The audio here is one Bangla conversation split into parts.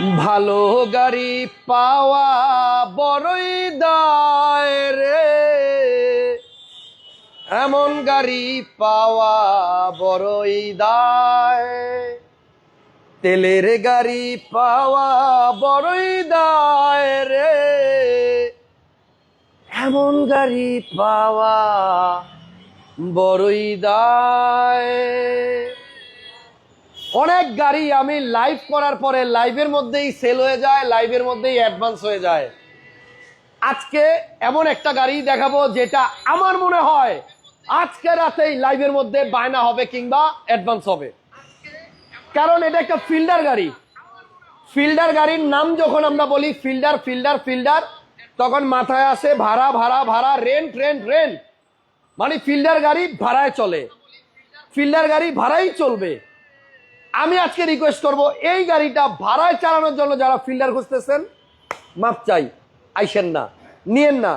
ভালো গাড়ি পাওয়া বড়ই দায় রে। এমন গাড়ি পাওয়া বড়ই দায়। তেলের গাড়ি পাওয়া বড়ই দায় রে। এমন গাড়ি পাওয়া বড়ই দায়। অনেক গাড়ি আমি লাইভ করার পরে লাইভের মধ্যেই সেল হয়ে যায় লাইভের মধ্যেই অ্যাডভান্স হয়ে যায়। আজকে এমন একটা গাড়ি দেখাবো যেটা আমার মনে হয় আজকে রাতেই লাইভের মধ্যে বায়না হবে কিংবা অ্যাডভান্স হবে। কারণ এটা একটা ফিল্ডার গাড়ি। ফিল্ডার গাড়ির নাম যখন আমরা বলি ফিল্ডার ফিল্ডার ফিল্ডার তখন মাথায় আসে ভাড়া ভাড়া ভাড়া রেন্ট রেন্ট রেন্ট মানে ফিল্ডার গাড়ি ভাড়ায় চলে। ফিল্ডার গাড়ি ভাড়াই চলবে। আমি আজকে রিকোয়েস্ট করব, এই গাড়িটা ভাড়ায় চালানোর জন্য যারা ফিল্ডার খুঁজতেছেন মাপ চাই, আইসেন না, নিয়েন না।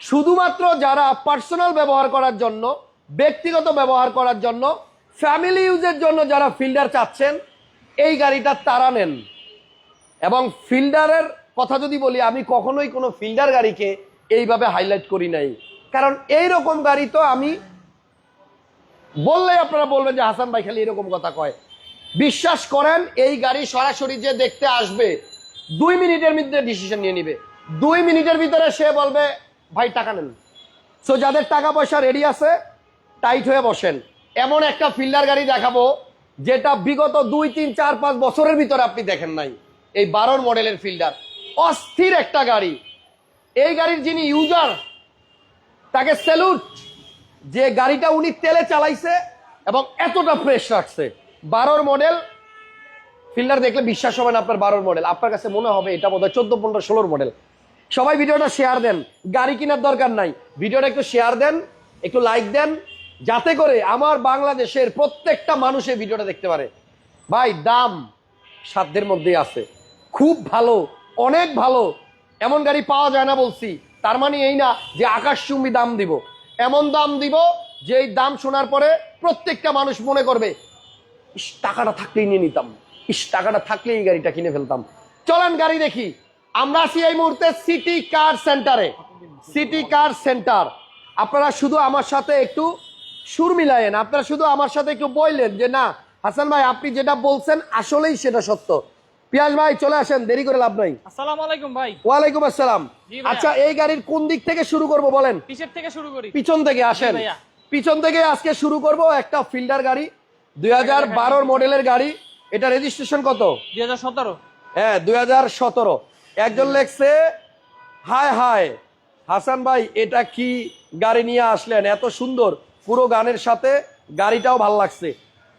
শুধুমাত্র যারা পার্সোনাল ব্যবহার করার জন্য, ব্যক্তিগত ব্যবহার করার জন্য ফ্যামিলি ইউজের জন্য যারা ফিল্ডার চাচ্ছেন, এই গাড়িটা তারা নেন। এবং ফিল্ডারের কথা যদি বলি, আমি কখনোই কোনো ফিল্ডার গাড়িকে এইভাবে হাইলাইট করি নাই। কারণ এই রকম গাড়ি তো আমি বললে আপনারা বলবেন যে, হাসান ভাই খালি এরকম কথা কয়। বিশ্বাস করেন, এই গাড়ি সরাসরি যে দেখতে আসবে, দুই মিনিটের মধ্যে ডিসিশন নিয়ে নিবে। দুই মিনিটের ভিতরে সে বলবে, ভাই, টাকা নেন। সো যাদের টাকা পয়সা রেডি আছে টাইট হয়ে বসেন। এমন একটা ফিল্ডার গাড়ি দেখাবো, যেটা বিগত দুই, তিন, চার, পাঁচ বছরের ভিতরে আপনি দেখেন নাই। এই বারোর মডেলের ফিল্ডার অস্থির একটা গাড়ি। এই গাড়ির যিনি ইউজার তাকে স্যালুট যে গাড়িটা উনি তেলে চালাইছে এবং এতটা ফ্রেশ রাখছে। বারোর মডেল ফিল্ডার দেখলে বিশ্বাস হবে না আপনার বারোর মডেল আপনার কাছে মনে হবে এটা বোধহয় চোদ্দ, পনেরো, ষোলোর মডেল সবাই ভিডিওটা শেয়ার দেন। গাড়ি কেনার দরকার নাই। ভিডিওটা একটু শেয়ার দেন, একটু লাইক দেন, যাতে করে আমার বাংলাদেশের প্রত্যেকটা মানুষ এই ভিডিওটা দেখতে পারে। ভাই, দাম সাধ্যের মধ্যেই আছে। খুব ভালো, অনেক ভালো। এমন গাড়ি পাওয়া যায় না বলছি। তার মানে এই না যে আকাশচুম্বী দাম দিব। এমন দাম দিব যে দাম শোনার পরে প্রত্যেকটা মানুষ মনে করবে ইস টাকাটা থাকলেই নিয়ে নিতাম। ইস টাকাটা থাকলে এই গাড়িটা কিনে ফেলতাম। চলেন গাড়ি দেখি। আমরা আছি এই মুহূর্তে সিটি কার সেন্টারে সিটি কার সেন্টার আপনারা শুধু আমার সাথে একটু সুর মিলায়েন। আপনারা শুধু আমার সাথে একটু বললেন যে না হাসান ভাই আপনি যেটা বলছেন আসলেই সেটা সত্য। পিয়াজ ভাই চলে আসেন দেরি করে লাভ নাই। আসসালামু আলাইকুম ভাই। ওয়ালাইকুম আসসালাম। আচ্ছা এই গাড়ির কোন দিক থেকে শুরু করব বলেন? কিসের থেকে শুরু করি। পিছন থেকে আসেন। পিছন থেকে আজকে শুরু করব একটা ফিল্ডার গাড়ি। দুই হাজার বারোর মডেলের গাড়ি এটা রেজিস্ট্রেশন কত? দুই হাজার সতেরো। হ্যাঁ দুই হাজার সতেরো। একজন লেখছে হায় হায় হাসান ভাই এটা কি গাড়ি নিয়ে আসলেন? এত সুন্দর। পুরো গানের সাথে গাড়িটাও ভালো লাগছে।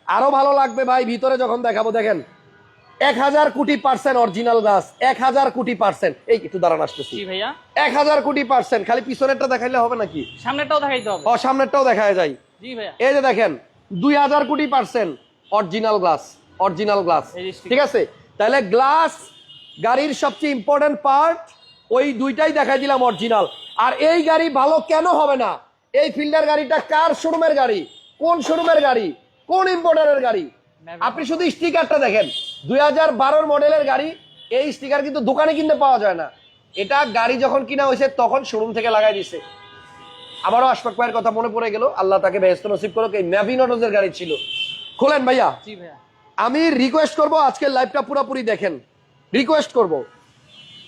আরও ভালো লাগবে ভাই ভিতরে যখন দেখাবো দেখেন। এক হাজার কোটি পার্সেন্ট অরিজিনাল গাছ এক হাজার কোটি পার্সেন্ট এই একটু দাঁড়ান আসতেছি। জি ভাইয়া। এক হাজার কোটি পার্সেন্ট খালি পিছনেরটা দেখাইলে হবে নাকি? সামনেরটাও দেখাইতে হবে। ও সামনেরটাও দেখা যায়। জি ভাইয়া। এই যে দেখেন দুই হাজার কোটি percent original glass original glass. ঠিক আছে? তাহলে গ্লাস গাড়ির সবচেয়ে ইম্পর্টেন্ট পার্ট ওই দুইটাই দেখাই দিলাম অরিজিনাল। আর এই গাড়ি ভালো কেন হবে না? এই ফিল্ডার গাড়িটা কার শোরুমের গাড়ি? কোন শোরুমের গাড়ি? কোন ইম্পোর্টারের গাড়ি? আপনি শুধু স্টিকারটা দেখেন। দুই হাজার বারোর মডেলের গাড়ি এই স্টিকার কিন্তু দোকানে কিনতে পাওয়া যায় না। এটা গাড়ি যখন কিনা হয়েছে তখন শোরুম থেকে লাগাই দিছে। আবারও আশফাক ভাইয়ের কথা মনে পড়ে গেল। আল্লাহ তাকে ব্যস্ত নসিব করুক এই ন্যাভিনটসের গাড়ি ছিল। খোলেন ভাইয়া। আমি রিকোয়েস্ট করব আজকের লাইভটা পুরোপুরি দেখেন। রিকোয়েস্ট করব।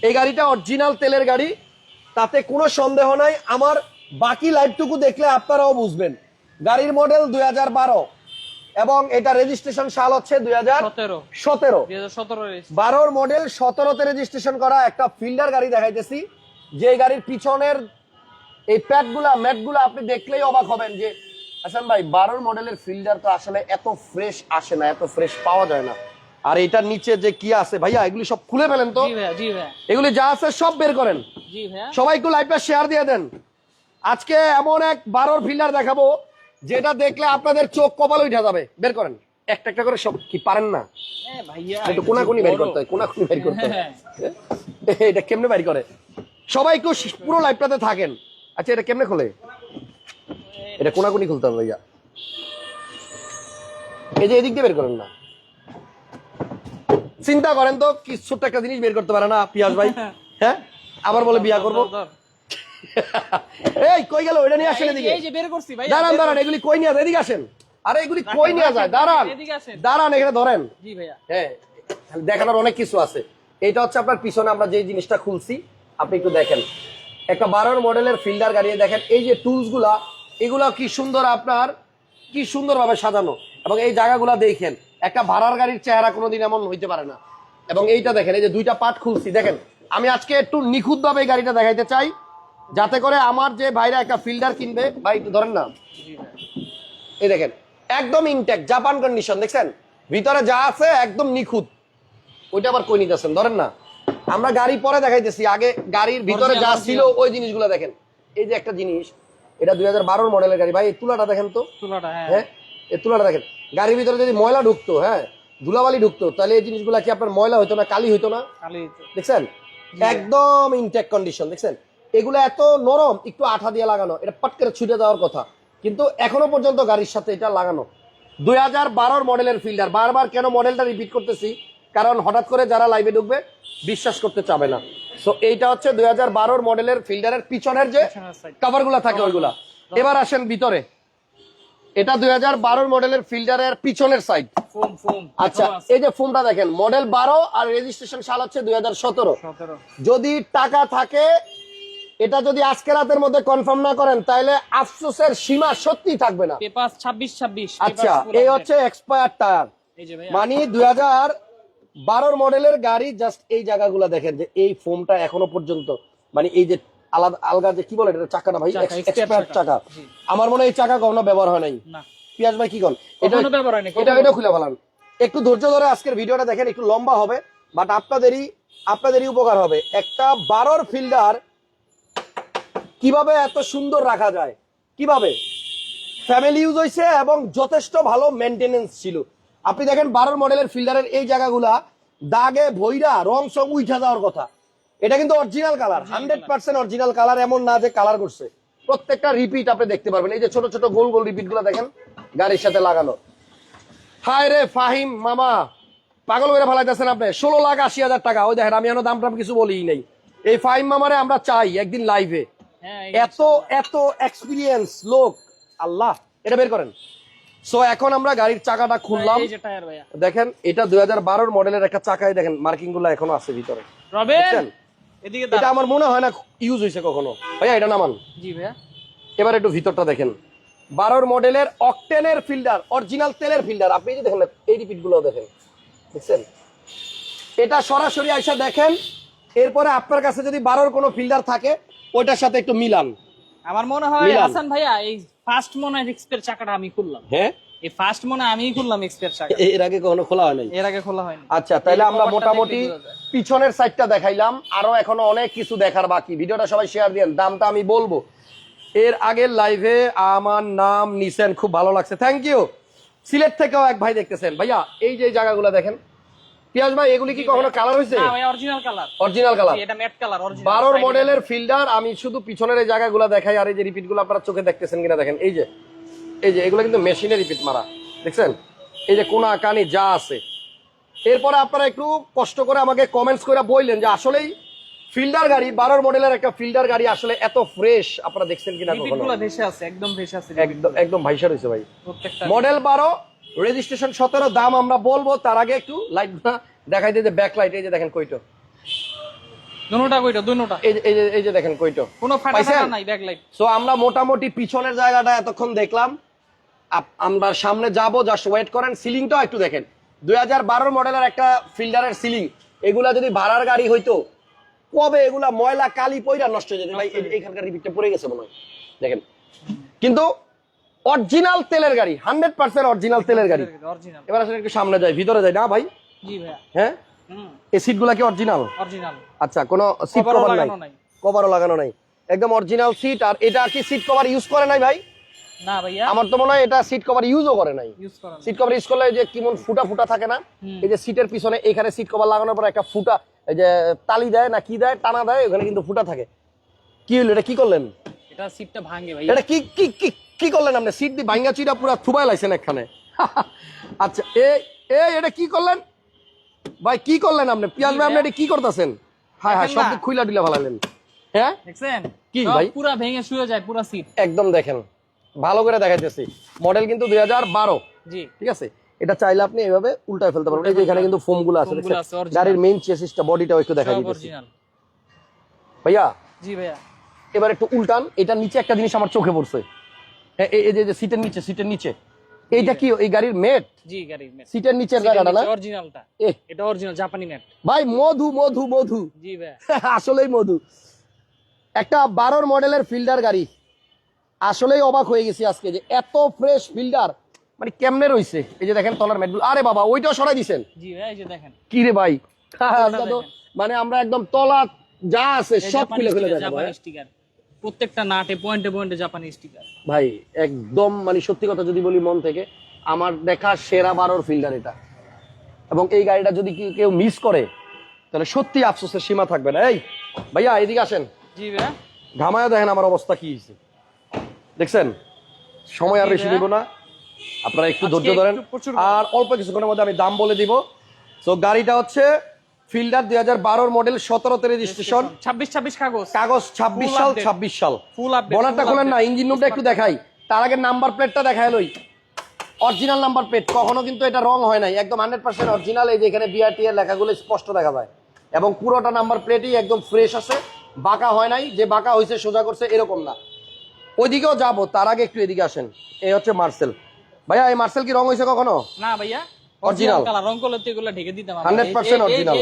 এই গাড়িটা অরিজিনাল তেলের গাড়ি। তাতে কোনো সন্দেহ নাই। আমার বাকি লাইভটুকু দেখলে আপনারাও বুঝবেন। গাড়ির মডেল দুই হাজার বারো। এবং এটা রেজিস্ট্রেশন সাল হচ্ছে দুই হাজার সতেরো। সতেরো। দুই হাজার সতেরো বারোর মডেল সতেরোতে রেজিস্ট্রেশন করা একটা ফিল্ডার গাড়ি দেখাইতেছি। যে গাড়ির পিছনের এই প্যাডগুলা ম্যাটগুলা আপনি দেখলেই অবাক হবেন যে হাসান ভাই বারোর মডেলের ফিল্ডার তো আসলে এত ফ্রেশ আসে না এত ফ্রেশ পাওয়া যায় না। আর এটার নিচে যে কি আছে ভাইয়া এগুলি সব খুলে ফেলেন তো? এগুলি যা আছে সব বের করেন। ভাইয়া। লাইভটা শেয়ার দিয়ে দেন। আজকে এমন এক বারোর ফিল্ডার দেখাবো যেটা দেখলে আপনাদের চোখ কপাল উঠে যাবে। বের করেন। একটা একটা করে সব কি পারেন না? এ একটু কোনাকুনি বের করতে হয় কোনাকুনি বের করতে হয়। হ্যাঁ। এটা কেমনে বের করে? সবাই একটু পুরো লাইভটাতে থাকেন। আচ্ছা এটা কেমনে খোলে? এটা কোনাকুনি খুলতে হবে ভাইয়া। এই যে এদিক দিয়ে বের করেন না। চিন্তা করেন তো কি ছোট্ট একটা জিনিস বের করতে পারে না পিয়াস ভাই। হ্যাঁ। আবার বলে বিয়া করব। এই কই গেল? ওইটা নিয়ে আসেন এদিকে। এই যে বের করছি ভাই দাঁড়ান দাঁড়ান এগুলি কই নিয়ে যায় এদিকে আসেন। আরে এগুলি কই নিয়ে যায় দাঁড়ান। এদিকে আসেন। দাঁড়ান এখানে ধরেন। জি ভাইয়া। হ্যাঁ দেখানোর অনেক কিছু আছে। এটা হচ্ছে আপনার পিছনে আমরা যে জিনিসটা খুলছি আপনি একটু দেখেন। একটা বারোর মডেলের ফিল্ডার গাড়ি, দেখেন এই যে টুলসগুলা, এগুলা কি সুন্দর আপনার, কি সুন্দরভাবে সাজানো। এবং এই জায়গাগুলা দেখেন, একটা ভাড়ার গাড়ির চেহারা কোনোদিন এমন হইতে পারে না। এবং এইটা দেখেন, এই যে দুইটা পার্ট খুলছি, দেখেন, আমি আজকে একটু নিখুঁত ভাবে এই গাড়িটা দেখাইতে চাই, যাতে করে আমার যে ভাইরা একটা ফিল্ডার কিনবে, ভাই, একটু ধরেন না। এই দেখেন, একদম ইনটেক জাপান কন্ডিশন দেখছেন? ভিতরে যা আছে একদম নিখুঁত। ওইটা আবার কই নিতেছেন? ধরেন না। আমরা গাড়ি পরে দেখাইতেছি আগে গাড়ির ভিতরে যা ছিল ওই জিনিসগুলো দেখেন। এই যে একটা জিনিস এটা দুই হাজার বারোর মডেলের গাড়ি। ভাই এই তুলাটা দেখেন তো? তুলাটা হ্যাঁ। হ্যাঁ? এই তুলাটা দেখেন। গাড়ির ভিতরে যদি ময়লা ঢুকতো হ্যাঁ ধুলাবালি ঢুকতো তাহলে এই জিনিসগুলো কি আপনার ময়লা হইতো না কালি হইতো না? দেখছেন? একদম ইনটেক কন্ডিশন দেখছেন? এগুলো এত নরম একটু আঠা দিয়ে লাগানো এটা পট করে ছুটে দেওয়ার কথা। কিন্তু এখনও পর্যন্ত গাড়ির সাথে এটা লাগানো। দুই হাজার বারোর মডেলের ফিল্ডার বারবার কেন মডেলটা রিপিট করতেছি? কারণ হঠাৎ করে যারা লাইভে ঢুকবে বিশ্বাস করতে চাবে না। সো এইটা হচ্ছে দুই হাজার বারোর মডেলের ফিল্ডারের পিছনের যে পিছনের কাভারগুলা থাকে ওইগুলা। এবার আসেন ভিতরে। এটা দুই হাজার বারোর মডেলের ফিল্ডারের পিছনের সাইড আচ্ছা এই যে ফোনটা দেখেন মডেল বারো আর রেজিস্ট্রেশন সাল হচ্ছে দুই যদি টাকা থাকে এটা যদি আজকে রাতের মধ্যে কনফার্ম না করেন তাহলে আফসোসের সীমা সত্যি থাকবে না। পেপার ছাব্বিশ ছাব্বিশ আচ্ছা এই হচ্ছে এক্সপায়ার টায়ার মানে দুই হাজার বারোর মডেলের গাড়ি জাস্ট এই জায়গাগুলো দেখেন যে এই ফোমটা এখনও পর্যন্ত মানে এই যে আলাদা আলগা যে কি বলে এটা? ভাই? চাকা, expert এক্সপায়ার চাকা। আমার মনে হয় এই চাকা কখনো ব্যবহার হয় নাই। পিয়াজ ভাই কি কন? এটা ব্যবহার হয়নি, এটা এটা খুলে ফেলান। একটু ধৈর্য ধরে আজকের ভিডিওটা দেখেন একটু লম্বা হবে বাট আপনাদেরই আপনাদেরই উপকার হবে। একটা বারোর ফিল্ডার কীভাবে এত সুন্দর রাখা যায়? কীভাবে? ফ্যামিলি ইউজ হয়েছে এবং যথেষ্ট ভালো মেনটেনেন্স ছিল। আপনি দেখেন বারোর মডেলের ফিল্ডারের এই জায়গাগুলা দাগে ভৈরা রং সং উঠা যাওয়ার কথা। এটা কিন্তু original colour hundred percent original colour এমন না যে কালার করছে। প্রত্যেকটা রিপিট আপনি দেখতে পারবেন। এই যে ছোট ছোট গোল গোল রিপিটগুলো দেখেন গাড়ির সাথে লাগানো। হায় রে ফাহিম মামা পাগল করে ফেলাইতেছেন আপনি। ষোলো লাখ আশি হাজার টাকা। ওই দেখেন আমি এখনও দাম টাম কিছু বলিই নাই। এই ফাহিম মামারে আমরা চাই একদিন লাইভে হ্যাঁ এত এত এক্সপিরিয়েন্স লোক। আল্লাহ এটা বের করেন। সো এখন আমরা গাড়ির চাকাটা খুললাম। দেখেন এটা দুই হাজার মডেলের একটা চাকায় দেখেন মার্কিংগুলো এখনও আছে ভিতরে। এটা আমার মনে হয় না ইউজ হয়েছে কখনো। ভাইয়া এটা নামান। জি ভাইয়া। এবার একটু ভিতরটা দেখেন। বারোর মডেলের অকটেনের ফিল্ডার অরিজিনাল তেলের ফিল্ডার। আপনি যে দেখেন এই রিপিটগুলো দেখেন। দেখছেন? এটা সরাসরি আইসা দেখেন এরপরে আপনার কাছে যদি বারোর কোনো ফিল্ডার থাকে ওইটার সাথে একটু মিলান। আমার মনে হয়। হাসান ভাইয়া এই ফার্স্ট মনে এক্সপের চাকাটা আমি খুললাম। হ্যাঁ? এই ফার্স্ট মনে আমিই খুললাম এক্সপের চাকা। এর আগে কখনো খোলা এর আগে খোলা হয়নি। আচ্ছা তাহলে আমরা মোটামুটি। পিছনের সাইডটা দেখাইলাম। আরও এখনও অনেক কিছু দেখার বাকি। ভিডিওটা সবাই শেয়ার দিন দামটা আমি বলব। এর আগের লাইভে আমার নাম নিছেন খুব ভালো লাগছে। থ্যাংক ইউ সিলেট থেকেও এক ভাই দেখতেছেন। ভাইয়া এই যে জায়গাগুলো দেখেন। পিয়াজ ভাই এগুলি কি কখনো কালার হয়েছে? না ভাই অরিজিনাল কালার অরিজিনাল কালার এটা ম্যাট কালার অরিজিনাল বারোর মডেলের ফিল্ডার আমি শুধু পিছনের এই জায়গাগুলো দেখাই আর এই যে রিপিটগুলো আপনারা চোখে দেখতেছেন কিনা দেখেন। এই যে এই যে এগুলো কিন্তু মেশিনে রিপিট মারা। দেখছেন? এই যে কোনা কানি যা আছে। এরপরে আপনারা একটু কষ্ট করে আমাকে কমেন্টস করে বললেন যে আসলেই ফিল্ডার গাড়ি বারোর মডেলের একটা ফিল্ডার গাড়ি আসলে এত ফ্রেশ আপনারা দেখছেন কিনা একদম ভেসে আছে একদম একদম ভাইসা রয়েছে ভাই। প্রত্যেকটা মডেল বারো রেজিস্ট্রেশন সতেরো দাম আমরা বলব তার আগে একটু লাইট দেখাই দিয়ে যে ব্যাক লাইট এই যে দেখেন কইটো। দুটোটা কইটা দুটোটা এই যে এই যে দেখেন কইটো। কোনো ফাটা নাই ব্যাক লাইট সো আমরা মোটামুটি পিছনের জায়গাটা এতক্ষণ দেখলাম। আমরা সামনে যাব জাস্ট ওয়েট করেন। সিলিংটাও একটু দেখেন। দুই হাজার বারোর মডেলের একটা ফিল্ডারের সিলিং এগুলা যদি ভাড়ার গাড়ি হইতো কবে এগুলা ময়লা কালি পয়রা নষ্ট হয়ে যেত? ভাই এইখানকার রিপিটটা পড়ে গেছে মনে হয়। দেখেন। কিন্তু অরিজিনাল তেলের গাড়ি হান্ড্রেড পার্সেন্ট অরিজিনাল তেলের গাড়ি। এবার আসলে একটু সামনে যাই ভিতরে যাই। না ভাই? হ্যাঁ? এই সিটগুলা কি অরিজিনাল? আচ্ছা কোনো সিট কভার নাই। কভারও লাগানো নাই। একদম অরিজিনাল সিট আর এটা কি সিট কভার ইউজ করে নাই ভাই? না ভাইয়া। আমার তো মনে হয় এটা সিট কভার ইউজও করে নাই। সিট কভার ইউজ করলে যে কেমন ফুটা ফুটা থাকে না এই যে সিটের পিছনে এখানে সিট কভার লাগানোর পর একটা ফুটা এই যে তালি দেয় না কি দেয় টানা দেয় ওখানে কিন্তু ফুটা থাকে। কি হলো এটা কি করলেন? এটা সিটটা ভাঙে ভাই এটা কি কি কি কি করলেন আপনি? সিট দিয়ে ভাঙ্গা চিটা পুরো থুবাই লাইছেন এখানে আচ্ছা এই এই এটা কি করলেন? ভাই কি করলেন আপনি? পিয়াজ ভাই আপনি এটা কি করতেছেন? হ্যাঁ হ্যাঁ সব খুইলা টুইলা ভালালেন। হ্যাঁ? দেখছেন? কি ভাই? পুরা ভেঙে শুয়ে যায় পুরা সিট। একদম দেখেন। ভালো করে দেখাইতেছি। মডেল কিন্তু দুই হাজার বারো। জি। ঠিক আছে? এটা চাইলে আপনি এইভাবে উল্টায় ফেলতে পারবেন। এই যে এখানে কিন্তু ফোমগুলো আছে। গাড়ির মেইন চেসিসটা বডিটাও একটু দেখাই দিতেছি। ভাইয়া? জি ভাইয়া। এবার একটু উল্টান। এটা নিচে একটা জিনিস আমার চোখে পড়ছে। এ- এ- এই যে- যে সিটের নিচে সিটের নিচে। এইটা কি এই গাড়ির মেট জি সিটের নিচের জায়গাটা না? অরিজিনালটা এটা অরিজিনাল জাপানি নেট ভাই মধু মধু মধু। জি আসলেই মধু। একটা বারোর মডেলের ফিল্ডার গাড়ি। আসলেই অবাক হয়ে গেছি আজকে যে এত ফ্রেশ ফিল্ডার। মানে কেমনে রইছে? এই যে দেখেন তলার ম্যাটগুলো আরে বাবা ওইটাও সরাই দিছেন? জি ভাই এই যে দেখেন। কি রে ভাই? আজকে তো দেখেন। মানে আমরা একদম তলা যা আছে সব খুলে খুলে sticker, দেখাবো? স্টিকার প্রত্যেকটা নাটে পয়েন্টে পয়েন্টে জাপানি স্টিকার ভাই একদম মানে সত্যি কথা যদি বলি মন থেকে আমার দেখা সেরা বারোর ফিল্ডার এটা। এবং এই গাড়িটা যদি কেউ মিস করে তাহলে সত্যি আফসোসের সীমা থাকবে না। এই ভাইয়া এদিকে আসেন। জি ভাইয়া। ঘামায়া দেখেন আমার অবস্থা কি হয়েছে। দেখছেন? সময় আর বেশি ভাইয়া। না। আপনারা একটু ধৈর্য ধরেন। আর অল্প কিছুক্ষণের মধ্যে আমি দাম বলে দিব। তো গাড়িটা হচ্ছে ফিল্ডার দুই হাজার বারোর মডেল সতেরোতে রেজিস্ট্রেশন ছাব্বিশ ছাব্বিশ কাগজ। কাগজ ছাব্বিশ সাল ছাব্বিশ সাল। বনারটা খোলেন না ইঞ্জিন রুমটা একটু দেখাই। তার আগে নাম্বার প্লেটটা দেখাই লই। অরিজিনাল নাম্বার প্লেট কখনো কিন্তু এটা রং হয় নাই। একদম হান্ড্রেড পার্সেন্ট অরিজিনাল এই যে এখানে বিআরটি এর লেখাগুলো স্পষ্ট দেখা যায়। এবং পুরোটা নাম্বার প্লেটই একদম ফ্রেশ আছে। বাঁকা হয় নাই। যে বাঁকা হয়েছে সোজা করছে এরকম না। ওইদিকেও যাব। তার আগে একটু এদিকে আসেন। এই হচ্ছে মার্সেল ভাইয়া এই মার্সেল কি রং হয়েছে কখনো? না ভাইয়া। অরিজিনাল কালার রং করলে তো এগুলো ঢেকে দিতাম 100% এই যে-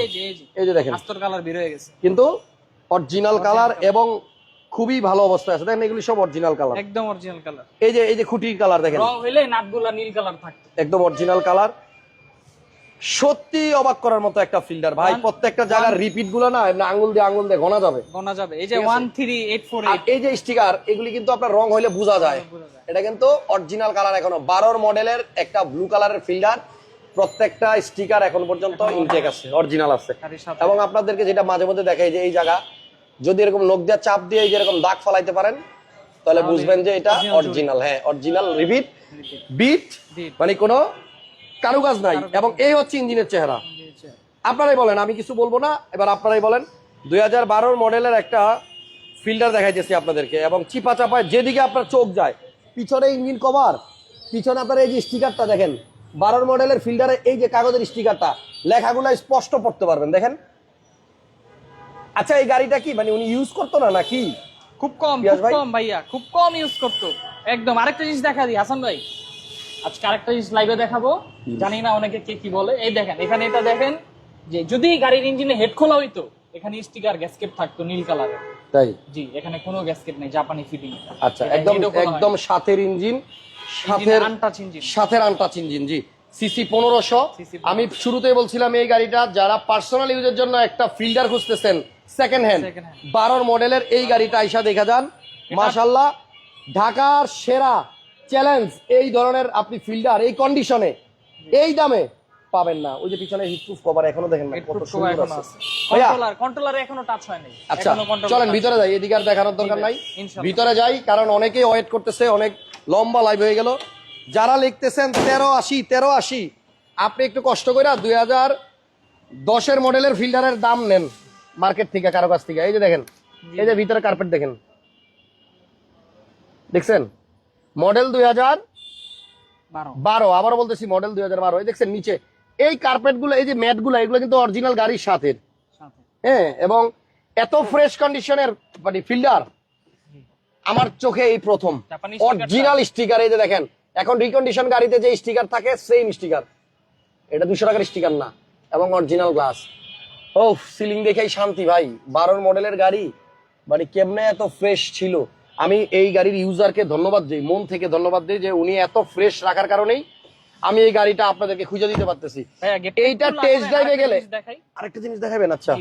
এই যে- দেখেন। আস্তর কালার বের হয়ে গেছে। কিন্তু অরিজিনাল কালার এবং খুবই ভালো অবস্থায় আছে। দেখেন এগুলি সব অরিজিনাল কালার। একদম অরিজিনাল কালার। এই যে এই যে খুঁটির কালার দেখেন। রং হইলে নাটগুলা নীল কালার থাকতো। একদম অরিজিনাল কালার। সত্যি অবাক করার মতো একটা ফিল্ডার ভাই প্রত্যেকটা জায়গার রিপিটগুলো না এমনি আঙ্গুল দিয়ে আঙ্গুল দিয়ে গোনা যাবে। গোনা যাবে। এই যে ঠিক আছে। ওয়ান থ্রি এইট ফোর আর এইট এই যে স্টিকার এগুলি কিন্তু আপনার রং হইলে বোঝা যায়। বোঝা যায়। এটা কিন্তু অরিজিনাল কালার এখনও। বারোর মডেলের একটা ব্লু কালারের ফিল্ডার প্রত্যেকটা স্টিকার এখন পর্যন্ত ইনটেক আছে। অরিজিনাল আছে। এবং আপনাদেরকে যেটা মাঝে মধ্যে দেখাই যে এই জায়গা যদি এরকম নখ দিয়ে চাপ দিয়ে এই যে এরকম দাগ ফলাইতে পারেন তাহলে বুঝবেন যে এটা অরিজিনাল হ্যাঁ অরিজিনাল রিপিট বিট মানে কোনো কারুকাজ নাই। এবং এই হচ্ছে ইঞ্জিনের চেহারা। আপনারাই বলেন আমি কিছু বলব না এবার আপনারাই বলেন দুই হাজার মডেলের একটা ফিল্টার দেখাইতেছি আপনাদেরকে এবং চিপা চাপায় যেদিকে আপনার চোখ যায় পিছনে ইঞ্জিন কভার পিছনে আপনার এই যে স্টিকারটা দেখেন বারোর মডেলের ফিল্টারে এই যে কাগজের স্টিকারটা লেখাগুলো স্পষ্ট পড়তে পারবেন দেখেন। আচ্ছা এই গাড়িটা কি? মানে উনি ইউজ করতো না নাকি? খুব কম খুব কম ভাইয়া খুব কম ইউজ করতো। একদম আরেকটা জিনিস দেখা দিই হাসান ভাই। আজকে আরেকটা জিনিস লাইভে দেখাবো। জানি না অনেকে কে কি বলে। এই দেখেন এখানে এটা দেখেন যে যদি গাড়ির ইঞ্জিনে হেড খোলা হইতো এখানে স্টিকার গ্যাসকেট থাকতো নীল কালারের তাই? জি এখানে কোনো গ্যাসকেট নেই জাপানি ফিটিং আচ্ছা একদম একদম সাথের ইঞ্জিন সাথের সাথের আনটাচ ইঞ্জিন জি। সিসি পনেরোশো। আমি শুরুতেই বলছিলাম এই গাড়িটা যারা পার্সোনাল ইউজের জন্য একটা ফিল্ডার খুঁজতেছেন সেকেন্ড হ্যান্ড বারোর মডেলের এই গাড়িটা আইসা দেখা যান। মাশাল্লাহ ঢাকার সেরা চ্যালেঞ্জ এই ধরনের আপনি ফিল্ডার এই কন্ডিশনে এই দামে পাবেন না। ওই যে পিছনে হিটপ্রুফ কভার এখনও দেখেন না কত সুন্দর আছে। আছে। কন্ট্রোলার কন্ট্রোলারে এখনও টাচ হয় নাই আচ্ছা চলেন ভিতরে যাই এদিকে আর দেখানোর দরকার নাই। ভিতরে যাই কারণ অনেকেই ওয়েট করতেছে অনেক লম্বা লাইভ হয়ে গেল। যারা লিখতেছেন তেরো আশি তেরো আশি আপনি একটু কষ্ট করে দুই হাজার দশের মডেলের ফিল্টারের দাম নেন মার্কেট থেকে কারও কাছ থেকে। এই যে দেখেন এই যে ভিতরে কার্পেট দেখেন। দেখছেন? মডেল দুই হাজার বারো। আবার বলতেছি মডেল দুই হাজার বারো। এই দেখছেন নিচে এই কার্পেটগুলো এই যে ম্যাটগুলো এগুলো কিন্তু অরিজিনাল গাড়ির সাথে। হ্যাঁ এবং এত ফ্রেশ কন্ডিশনের মানে ফিল্ডার আমার চোখে এই প্রথম। অরিজিনাল স্টিকার এই যে দেখেন এখন রিকন্ডিশন গাড়িতে যে স্টিকার থাকে সেম স্টিকার এটা দুশো টাকার স্টিকার না এবং অরিজিনাল গ্লাস ও সিলিং দেখেই শান্তি ভাই। বারোর মডেলের গাড়ি মানে কেমনে এত ফ্রেশ ছিল? আমি এই গাড়ির ইউজারকে ধন্যবাদ দিই মন থেকে ধন্যবাদ দিই যে উনি এত ফ্রেশ রাখার কারণেই আমি এই গাড়িটা আপনাদেরকে খুঁজে দিতে পারতেছি। এইটা টেস্ট ড্রাইভে গেলে? আরেকটা জিনিস দেখাবেন আচ্ছা।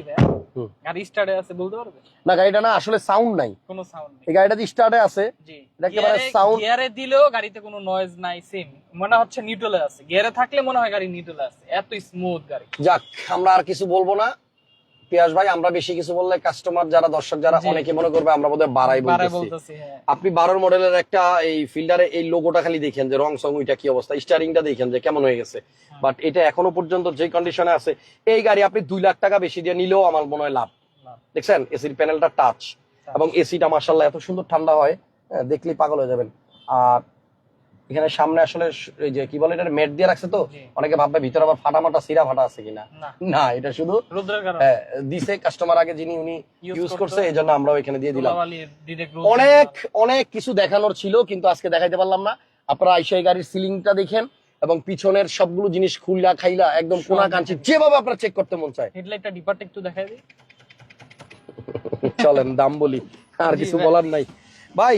গাড়ি স্টার্টে আছে বলতে পারবে? না গাড়িটা না আসলে সাউন্ড নাই। কোনো সাউন্ড এই গাড়িটা যে স্টার্টে আছে এটা একেবারে গিয়ারে দিলেও গাড়িতে কোনো নয়েজ নাই সেম মনে হচ্ছে নিউট্রালে আছে। গিয়ারে থাকলে মনে হয় গাড়ি নিউট্রালে আছে। এত স্মুথ গাড়ি। যাক আমরা আর কিছু বলব না। পিয়াস ভাই আমরা বেশি কিছু বললে কাস্টমার যারা দর্শক যারা অনেকে মনে করবে আমরা বোধহয় বাড়াই বলতেছি। হ্যাঁ। আপনি বারোর মডেলের একটা এই ফিল্ডারে এই লোগোটা খালি দেখেন যে রং সং ওইটা কি অবস্থা স্টারিংটা দেখেন যে কেমন হয়ে গেছে। বাট এটা এখনও পর্যন্ত যে কন্ডিশনে আছে এই গাড়ি আপনি দুই লাখ টাকা বেশি দিয়ে নিলেও আমার মনে হয় লাভ। লাভ। দেখছেন? এসির প্যানেলটা টাচ এবং এসিটা মার্শাল্লাহ এত সুন্দর ঠান্ডা হয় হ্যাঁ, দেখলেই পাগল হয়ে যাবেন। আর এখানে সামনে আসলে এই যে কি বলে এটা মেট দিয়ে রাখছে তো? অনেকে ভাববে ভিতরে আবার ফাটা মাটা সিরা ফাটা আছে কিনা? না। এটা শুধু রুদ্রের কারণে। হ্যাঁ, দিছে কাস্টমার আগে যিনি উনি ইউজ করছে এই জন্য আমরাও এখানে দিয়ে দিলাম। অনেক অনেক কিছু দেখানোর ছিল কিন্তু আজকে দেখাইতে পারলাম না। আপনারা আইসা এই গাড়ির সিলিংটা দেখেন এবং পিছনের সবগুলো জিনিস খুললা খাইলা একদম কোনা কাঞ্চি যেভাবে আপনারা চেক করতে মন চায়। হেডলাইটটা ডিপারটা একটু দেখাই দিই। চলেন দাম বলি। আর কিছু। বলার নাই। ভাই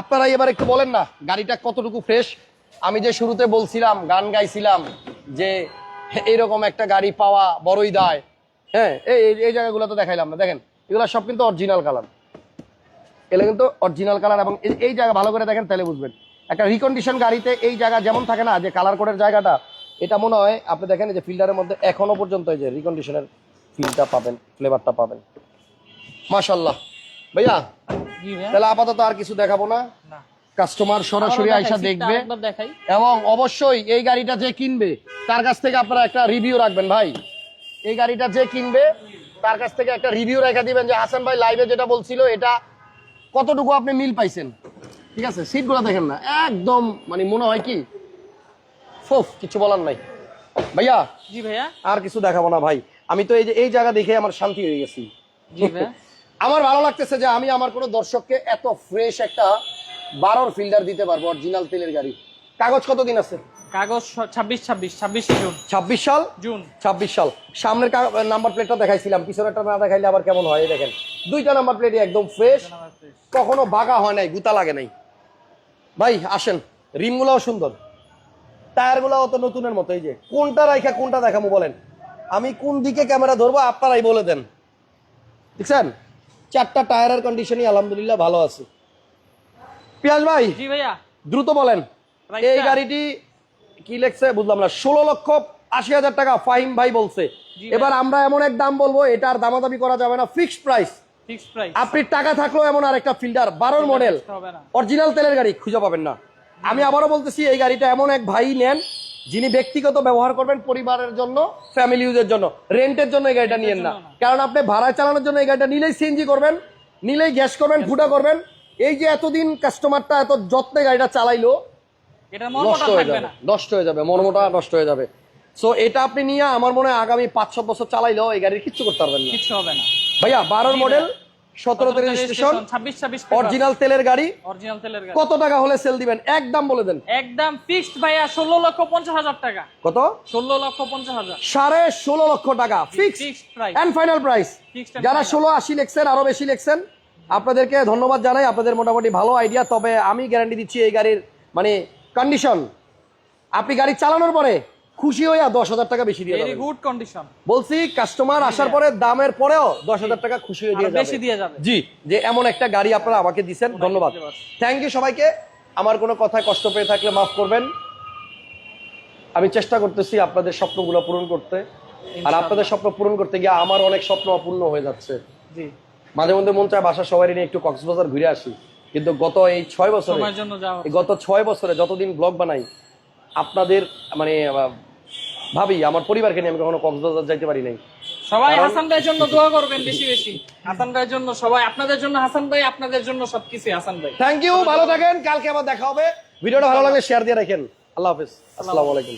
আপনারা এবার একটু বলেন না, গাড়িটা কতটুকু ফ্রেশ আমি যে শুরুতে বলছিলাম, গান গাইছিলাম যে এইরকম একটা গাড়ি পাওয়া বড়ই দায়। হ্যাঁ এই, এই- জায়গাগুলো তো দেখাইলাম না, দেখেন, এগুলো সব কিন্তু অরিজিনাল কালার এগুলো কিন্তু অরিজিনাল কালার এবং এই- জায়গা ভালো করে দেখেন তাহলে বুঝবেন। একটা রিকন্ডিশন গাড়িতে এই জায়গা যেমন থাকে না, যে কালার কোডের জায়গাটা, এটা মনে হয় আপনি দেখেন যে ফিল্টারের মধ্যে এখনও পর্যন্ত এই যে রিকন্ডিশনের ফিলটা পাবেন ফ্লেভারটা পাবেন। মাশাল্লাহ ভাইয়া তাহলে আপাতত আর কিছু দেখাবো না। কাস্টমার সরাসরি আইসা দেখবে। এবং অবশ্যই এই গাড়িটা যে কিনবে তার কাছ থেকে আপনারা একটা রিভিউ রাখবেন ভাই। এই গাড়িটা যে কিনবে তার কাছ থেকে একটা রিভিউ রেখে দিবেন যে হাসান ভাই লাইভে যেটা বলছিল এটা কতটুকু আপনি মিল পাইছেন? ঠিক আছে? সিটগুলো দেখেন না। একদম মানে মনে হয় কি? ফোফ কিছু বলার নাই। ভাইয়া জি ভাইয়া। আর কিছু দেখাবো না ভাই। আমি তো এই যে এই জায়গা দেখে আমার শান্তি হয়ে গেছি। জি ভাইয়া। আমার ভালো লাগতেছে যে আমি আমার কোনো দর্শককে এত ফ্রেশ একটা বারোর ফিল্ডার দিতে পারব অরিজিনাল তেলের গাড়ি। কাগজ কতদিন আছে? কাগজ ছাব্বিশ ছাব্বিশ ছাব্বিশ জুন। ছাব্বিশ সাল? জুন। ছাব্বিশ সাল। সামনের নাম্বার প্লেটটা দেখাইছিলাম পিছনেরটা না দেখাইলে আবার কেমন হয় এই দেখেন। দুইটা নাম্বার প্লেটই একদম ফ্রেশ কখনো বাঁকা হয় নাই গুতা লাগে নাই। ভাই আসেন রিমগুলাও সুন্দর। টায়ারগুলাও তো নতুনের মতো এই যে। কোনটা রাইখা কোনটা দেখাবো বলেন? আমি কোন দিকে ক্যামেরা ধরবো আপনারাই বলে দেন। দেখছেন? চারটা টায়ারের কন্ডিশনই আলহামদুলিল্লাহ ভালো আছে। পিয়াজ ভাই জি ভাইয়া। দ্রুত বলেন এই গাড়িটি কি লেখছে বুঝলাম না ষোলো লক্ষ আশি হাজার টাকা ফাহিম ভাই বলছে। এবার আমরা এমন এক দাম বলব এটার দামাদামি করা যাবে না ফিক্সড প্রাইস ফিক্সড প্রাইস আপনি টাকা থাকলেও এমন আর একটা ফিল্টার বারোর মডেল অরিজিনাল তেলের গাড়ি খুঁজে পাবেন না। আমি আবারও বলতেছি এই গাড়িটা এমন এক ভাই নেন যিনি ব্যক্তিগত ব্যবহার করবেন পরিবারের জন্য ফ্যামিলি ইউজের জন্য রেন্টের জন্য এই গাড়িটা নিয়েন না। কারণ আপনি ভাড়ায় চালানোর জন্য এই গাড়িটা নিলেই সিএনজি করবেন নিলেই গ্যাস করবেন ফুটা করবেন। এই যে এতদিন কাস্টমারটা এত যত্নে গাড়িটা চালাইলো নষ্ট হয়ে যাবে নষ্ট হয়ে যাবে মর্মটা নষ্ট হয়ে যাবে। সো এটা আপনি নিয়ে আমার মনে হয় আগামী পাঁচ ছ বছর চালাইলেও এই গাড়ির কিচ্ছু করতে পারবেন না। কিচ্ছু হবে না। ভাইয়া বারোর মডেল সতেরোতে রেজিস্ট্রেশন ছাব্বিশ ছাব্বিশ অরিজিনাল তেলের গাড়ি। অরিজিনাল তেলের গাড়ি। কত টাকা হলে সেল দিবেন? একদম বলে দেন। একদম ফিক্সড ভাইয়া ষোলো লক্ষ পঞ্চাশ হাজার টাকা। কত? ষোলো লক্ষ পঞ্চাশ হাজার। সাড়ে ষোলো লক্ষ টাকা। ফিক্সড এন্ড ফাইনাল প্রাইস যারা ষোলো আশি লেখছেন আরও বেশি লেখছেন আপনাদেরকে ধন্যবাদ জানাই। আপনাদের মোটামুটি ভালো আইডিয়া তবে আমি গ্যারান্টি দিচ্ছি এই গাড়ির মানে কন্ডিশন আপনি গাড়ি চালানোর পরে খুশি হইয়া দশ হাজার টাকা বেশি দিয়ে ভেরি গুড কন্ডিশন বলছি কাস্টমার আসার পরে দামের পরেও দশ হাজার টাকা খুশি হয়ে দিয়ে বেশি দিয়ে যাবে। জি যে এমন একটা গাড়ি আপনারা আমাকে দিচ্ছেন ধন্যবাদ। থ্যাংক ইউ সবাইকে। আমার কোনো কথায় কষ্ট পেয়ে থাকলে মাফ করবেন। আমি চেষ্টা করতেছি আপনাদের স্বপ্নগুলো পূরণ করতে। আর আপনাদের স্বপ্ন পূরণ করতে গিয়ে আমার অনেক স্বপ্ন অপূর্ণ হয়ে যাচ্ছে। জি। মাঝে মধ্যে মন চায় বাসা সবাই নিয়ে একটু কক্সবাজার ঘুরে আসি। কিন্তু গত এই ছয় বছরে গত ছয় বছরে যতদিন ব্লগ বানাই আপনাদের মানে ভাবি আমার পরিবারকে নিয়ে আমি কখনো কক্সবাজার যাইতে পারি নাই। সবাই হাসান ভাইয়ের জন্য দোয়া করবেন বেশি বেশি। হাসান ভাইয়ের জন্য সবাই আপনাদের জন্য হাসান ভাই আপনাদের জন্য সবকিছু হাসান ভাই। থ্যাংক ইউ ভালো থাকেন কালকে আবার দেখা হবে। ভিডিওটা ভালো লাগলে শেয়ার দিয়ে রাখেন। আল্লাহ হাফিজ। আসসালামু আলাইকুম।